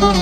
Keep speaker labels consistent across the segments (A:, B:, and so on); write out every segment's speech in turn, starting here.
A: Thank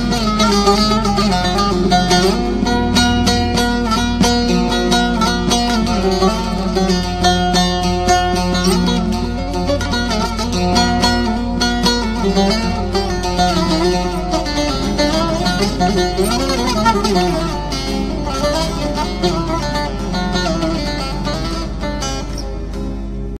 A: Thank you.